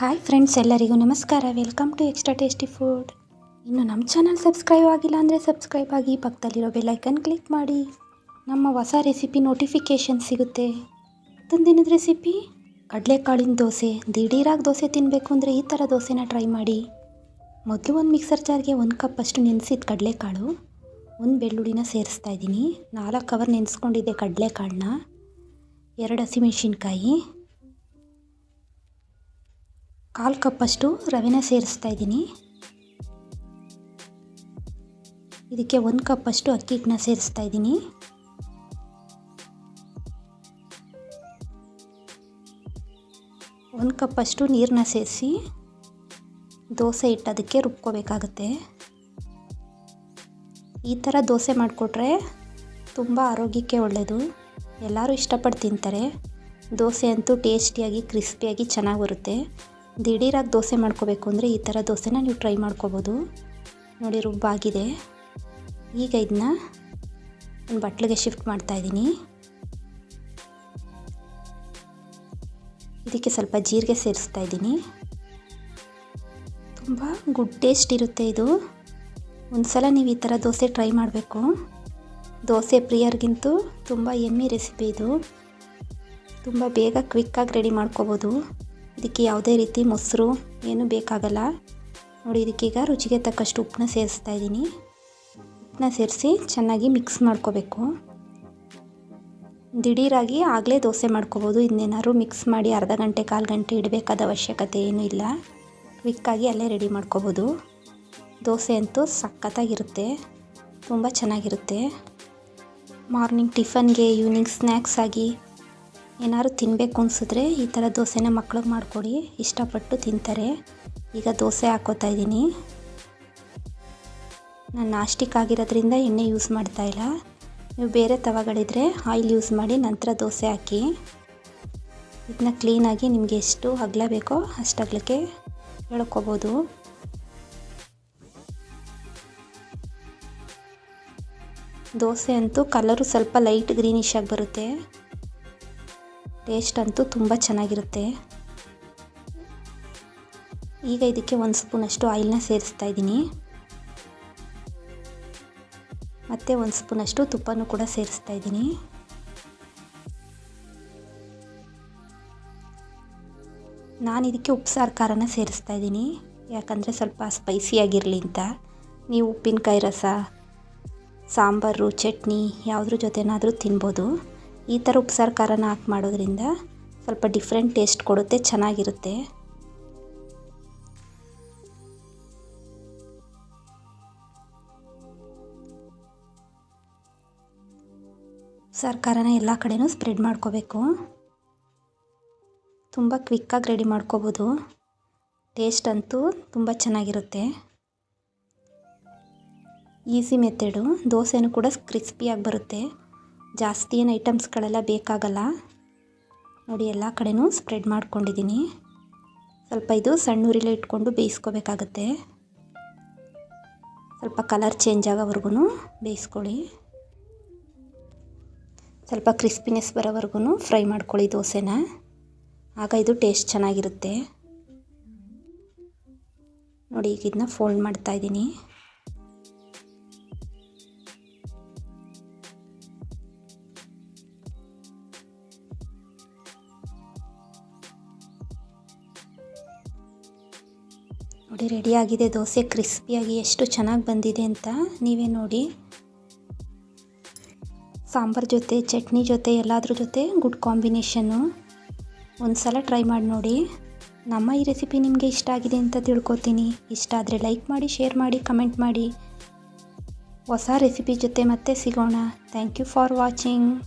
Hi friends, ಎಲ್ಲರಿಗೂ ನಮಸ್ಕಾರ. Welcome to extra tasty food ಇನ್ನು ನಮ್ಮ ಚಾನಲ್ ಸಬ್ಸ್ಕ್ರೈಬ್ ಆಗಿಲ್ಲ ಅಂದರೆ ಸಬ್ಸ್ಕ್ರೈಬ್ ಆಗಿ ಪಕ್ಕದಲ್ಲಿರೋ ಬೆಲ್ಲೈಕನ್ ಕ್ಲಿಕ್ ಮಾಡಿ. ನಮ್ಮ ಹೊಸ ರೆಸಿಪಿ ನೋಟಿಫಿಕೇಷನ್ ಸಿಗುತ್ತೆ. ಮತ್ತೊಂದಿನದ ರೆಸಿಪಿ ಕಡಲೆಕಾಳಿನ ದೋಸೆ. ದಿಢೀರಾಗಿ ದೋಸೆ ತಿನ್ನಬೇಕು ಅಂದರೆ ಈ ಥರ ದೋಸೆನ ಟ್ರೈ ಮಾಡಿ. ಮೊದಲು ಒಂದು ಮಿಕ್ಸರ್ ಜಾರ್ಗೆ ಒಂದು ಕಪ್ ಅಷ್ಟು ನೆನೆಸಿದ ಕಡಲೆಕಾಳು. ಒಂದು ಬೆಳ್ಳುಳ್ಳಿನ ಸೇರಿಸ್ತಾ ಇದ್ದೀನಿ. ನಾಲ್ಕು ಕವರ್ ನೆನೆಸ್ಕೊಂಡಿದ್ದೆ ಕಡಲೆಕಾಳನ್ನ. ಎರಡು ಹಸಿಮೆಣಸಿನ್ಕಾಯಿ ಕಾಲು ಕಪ್ಪಷ್ಟು ರವೆನ ಸೇರಿಸ್ತಾ ಇದ್ದೀನಿ. ಇದಕ್ಕೆ ಒಂದು ಕಪ್ಪಷ್ಟು ಅಕ್ಕಿ ಹಿಟ್ಟನ್ನ ಸೇರಿಸ್ತಾ ಇದ್ದೀನಿ. ಒಂದು ಕಪ್ಪಷ್ಟು ನೀರನ್ನ ಸೇರಿಸಿ ದೋಸೆ ಇಟ್ಟು ಅದಕ್ಕೆ ರುಬ್ಕೋಬೇಕಾಗತ್ತೆ. ಈ ಥರ ದೋಸೆ ಮಾಡಿಕೊಟ್ರೆ ತುಂಬ ಆರೋಗ್ಯಕ್ಕೆ ಒಳ್ಳೆಯದು ಎಲ್ಲರೂ ಇಷ್ಟಪಟ್ಟು ತಿಂತಾರೆ. ದೋಸೆ ಅಂತೂ ಟೇಸ್ಟಿಯಾಗಿ, ಕ್ರಿಸ್ಪಿಯಾಗಿ ಚೆನ್ನಾಗಿ ಬರುತ್ತೆ. ದಿಢೀರಾಗಿ ದೋಸೆ ಮಾಡ್ಕೋಬೇಕು ಅಂದರೆ ಈ ಥರ ದೋಸೆನ ನೀವು ಟ್ರೈ ಮಾಡ್ಕೋಬೋದು. ನೋಡಿ ರುಬ್ಬಾಗಿದೆ. ಈಗ ಇದನ್ನ ಒಂದು ಬಟ್ಲಿಗೆ ಶಿಫ್ಟ್ ಮಾಡ್ತಾಯಿದ್ದೀನಿ ಇದಕ್ಕೆ ಸ್ವಲ್ಪ ಜೀರಿಗೆ ಸೇರಿಸ್ತಾ ಇದ್ದೀನಿ. ತುಂಬ ಗುಡ್ ಟೇಸ್ಟ್ ಇರುತ್ತೆ ಇದು. ಒಂದು ಸಲ ನೀವು ಈ ಥರ ದೋಸೆ ಟ್ರೈ ಮಾಡಬೇಕು. ದೋಸೆ ಪ್ರಿಯರ್ಗಿಂತೂ ತುಂಬ ಎಮ್ಮಿ ರೆಸಿಪಿ ಇದು. ತುಂಬ ಬೇಗ ಕ್ವಿಕ್ಕಾಗಿ ರೆಡಿ ಮಾಡ್ಕೋಬೋದು. ಇದಕ್ಕೆ ಯಾವುದೇ ರೀತಿ ಮೊಸರು ಏನು ಬೇಕಾಗಲ್ಲ. ನೋಡಿ ಇದಕ್ಕೀಗ ರುಚಿಗೆ ತಕ್ಕಷ್ಟು ಉಪ್ಪನ್ನ ಸೇರಿಸ್ತಾ ಇದ್ದೀನಿ. ಉಪ್ಪನ್ನ ಸೇರಿಸಿ ಚೆನ್ನಾಗಿ ಮಿಕ್ಸ್ ಮಾಡ್ಕೋಬೇಕು. ದಿಢೀರಾಗಿ ಆಗಲೇ ದೋಸೆ ಮಾಡ್ಕೋಬೋದು. ಇನ್ನೇನಾದ್ರು ಮಿಕ್ಸ್ ಮಾಡಿ ಅರ್ಧ ಗಂಟೆ, ಕಾಲು ಗಂಟೆ ಇಡಬೇಕಾದ ಅವಶ್ಯಕತೆ ಏನೂ ಇಲ್ಲ. ಕ್ವಿಕ್ಕಾಗಿ ಅಲ್ಲೇ ರೆಡಿ ಮಾಡ್ಕೋಬೋದು. ದೋಸೆ ಅಂತೂ ಸಖತ್ತಾಗಿರುತ್ತೆ. ತುಂಬ ಚೆನ್ನಾಗಿರುತ್ತೆ. ಮಾರ್ನಿಂಗ್ ಟಿಫನ್ಗೆ ಈವ್ನಿಂಗ್ ಸ್ನ್ಯಾಕ್ಸ್ ಆಗಿ ಏನಾದ್ರು ತಿನ್ನಬೇಕು ಅನಿಸಿದ್ರೆ ಈ ಥರ ದೋಸೆನ ಮಕ್ಳಿಗೆ ಮಾಡಿಕೊಡಿ. ಇಷ್ಟಪಟ್ಟು ತಿಂತಾರೆ. ಈಗ ದೋಸೆ ಹಾಕೋತಾ ಇದ್ದೀನಿ. ನಾನು ನಾಸ್ಟಿಕ್ ಆಗಿರೋದ್ರಿಂದ ಎಣ್ಣೆ ಯೂಸ್ ಮಾಡ್ತಾ ಇಲ್ಲ. ನೀವು ಬೇರೆ ತವಗಳಿದ್ರೆ ಆಯಿಲ್ ಯೂಸ್ ಮಾಡಿ ನಂತರ ದೋಸೆ ಹಾಕಿ. ಇದನ್ನ ಕ್ಲೀನಾಗಿ ನಿಮಗೆ ಎಷ್ಟು ಅಗಲ ಬೇಕೋ ಅಷ್ಟು ಅಗಲಕ್ಕೆ ಹೇಳ್ಕೊಬೋದು ದೋಸೆ ಅಂತೂ ಕಲರು ಸ್ವಲ್ಪ ಲೈಟ್ ಗ್ರೀನಿಶ್ ಆಗಿ ಬರುತ್ತೆ. ಟೇಸ್ಟ್ ಅಂತೂ ತುಂಬ ಚೆನ್ನಾಗಿರುತ್ತೆ. ಈಗ ಇದಕ್ಕೆ ಒಂದು ಸ್ಪೂನಷ್ಟು ಆಯಿಲ್ನ ಸೇರಿಸ್ತಾ ಇದ್ದೀನಿ. ಮತ್ತು ಒಂದು ಸ್ಪೂನಷ್ಟು ತುಪ್ಪನೂ ಕೂಡ ಸೇರಿಸ್ತಾ ಇದ್ದೀನಿ. ನಾನು ಇದಕ್ಕೆ ಉಪ್ಸಾರು ಖಾರನ ಸೇರಿಸ್ತಾ ಇದ್ದೀನಿ. ಯಾಕಂದರೆ ಸ್ವಲ್ಪ ಸ್ಪೈಸಿಯಾಗಿರಲಿ ಅಂತ. ನೀವು ಉಪ್ಪಿನಕಾಯಿ ರಸ, ಸಾಂಬಾರು, ಚಟ್ನಿ ಯಾವುದ್ರ ಜೊತೆನಾದರೂ ತಿನ್ಬೋದು. ಈ ಥರ ಉಪ್ಸಾರು ಖಾರನ ಹಾಕಿ ಮಾಡೋದ್ರಿಂದ ಸ್ವಲ್ಪ ಡಿಫ್ರೆಂಟ್ ಟೇಸ್ಟ್ ಕೊಡುತ್ತೆ, ಚೆನ್ನಾಗಿರುತ್ತೆ. ಉಪ್ಸಾರು ಖಾರನ ಎಲ್ಲ ಕಡೆನೂ ಸ್ಪ್ರೆಡ್ ಮಾಡ್ಕೋಬೇಕು. ತುಂಬ ಕ್ವಿಕ್ಕಾಗಿ ರೆಡಿ ಮಾಡ್ಕೋಬೋದು. ಟೇಸ್ಟ್ ಅಂತೂ ತುಂಬ ಚೆನ್ನಾಗಿರುತ್ತೆ. Easy method. ದೋಸೆನೂ ಕೂಡ ಕ್ರಿಸ್ಪಿಯಾಗಿ ಬರುತ್ತೆ. ಜಾಸ್ತಿ ಏನು ಐಟಮ್ಸ್ಗಳೆಲ್ಲ ಬೇಕಾಗಲ್ಲ. ನೋಡಿ ಎಲ್ಲ ಕಡೆನೂ ಸ್ಪ್ರೆಡ್ ಮಾಡ್ಕೊಂಡಿದ್ದೀನಿ. ಸ್ವಲ್ಪ ಇದು ಸಣ್ಣ ಉರಿಲೇ ಇಟ್ಕೊಂಡು ಬೇಯಿಸ್ಕೋಬೇಕಾಗತ್ತೆ. ಸ್ವಲ್ಪ ಕಲರ್ ಚೇಂಜ್ ಆಗೋವರೆಗೂ ಬೇಯಿಸ್ಕೊಳ್ಳಿ. ಸ್ವಲ್ಪ ಕ್ರಿಸ್ಪಿನೆಸ್ ಬರೋವರೆಗೂ ಫ್ರೈ ಮಾಡ್ಕೊಳ್ಳಿ ದೋಸೆನ. ಆಗ ಇದು ಟೇಸ್ಟ್ ಚೆನ್ನಾಗಿರುತ್ತೆ. ನೋಡಿ ಈಗ ಇದನ್ನ ಫೋಲ್ಡ್ ಮಾಡ್ತಾಯಿದ್ದೀನಿ ನೋಡಿ ರೆಡಿಯಾಗಿದೆ ದೋಸೆ. ಕ್ರಿಸ್ಪಿಯಾಗಿ ಎಷ್ಟು ಚೆನ್ನಾಗಿ ಬಂದಿದೆ ಅಂತ ನೀವೇ ನೋಡಿ. ಸಾಂಬಾರ್ ಜೊತೆ, ಚಟ್ನಿ ಜೊತೆ, ಎಲ್ಲಾದ್ರ ಜೊತೆ ಗುಡ್ ಕಾಂಬಿನೇಷನ್ನು ಒಂದು ಸಲ ಟ್ರೈ ಮಾಡಿ ನೋಡಿ. ನಮ್ಮ ಈ ರೆಸಿಪಿ ನಿಮಗೆ ಇಷ್ಟ ಆಗಿದೆ ಅಂತ ತಿಳ್ಕೊತೀನಿ. ಇಷ್ಟ ಆದರೆ ಲೈಕ್ ಮಾಡಿ ಶೇರ್ ಮಾಡಿ ಕಮೆಂಟ್ ಮಾಡಿ. ಹೊಸ ರೆಸಿಪಿ ಜೊತೆ ಮತ್ತೆ ಸಿಗೋಣ. Thank you for watching